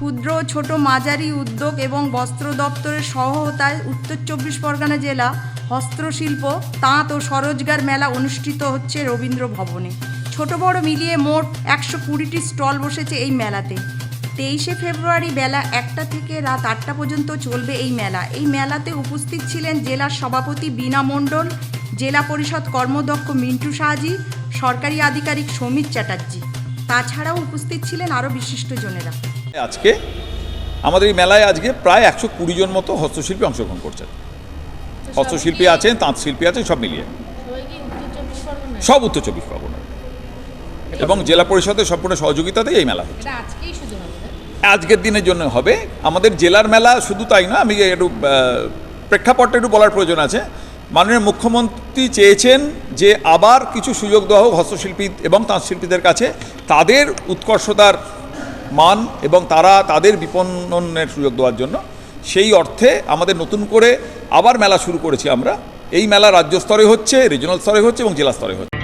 ক্ষুদ্র ছোট মাঝারি উদ্যোগ এবং বস্ত্র দপ্তরের সহায়তায় উত্তর চব্বিশ পরগনা জেলা হস্তশিল্প, তাঁত ও স্বরোজগার মেলা অনুষ্ঠিত হচ্ছে রবীন্দ্র ভবনে। ছোট বড় মিলিয়ে মোট একশো কুড়িটি স্টল বসেছে এই মেলাতে। তেইশে ফেব্রুয়ারি বেলা একটা থেকে রাত আটটা পর্যন্ত চলবে এই মেলা। এই মেলাতে উপস্থিত ছিলেন জেলার সভাপতি বীণা মণ্ডল, জেলা পরিষদ কর্মদক্ষ মিন্টু শাহজি সরকারি আধিকারিক সমীর চ্যাটার্জি। তাছাড়াও উপস্থিত ছিলেন আরও বিশিষ্টজনেরা আজকে আমাদের এই মেলায় আজকে প্রায় একশো কুড়ি জন মতো হস্তশিল্পী অংশগ্রহণ করছেন হস্তশিল্পী আছেন তাঁত শিল্পী আছেন সব মিলিয়ে। সব উত্তর চব্বিশ পরগনা এবং জেলা পরিষদের সম্পূর্ণ সহযোগিতাতেই এই মেলা হচ্ছে? আজকের দিনের জন্য হবে। আমাদের জেলার মেলা শুধু তাই না আমি একটু প্রেক্ষাপটটা একটু বলার প্রয়োজন আছে। মাননীয় মুখ্যমন্ত্রী চেয়েছেন যে আবার কিছু সুযোগ দেওয়া হোক হস্তশিল্পী এবং তাঁতশিল্পীদের কাছে। তাদের উৎকর্ষতার মান এবং তারা তাদের বিপণনের সুযোগ দেওয়ার জন্য, সেই অর্থে আমাদের নতুন করে আবার মেলা শুরু করেছি আমরা। এই মেলা রাজ্য স্তরে হচ্ছে রিজনাল স্তরে হচ্ছে এবং জেলা স্তরে হচ্ছে।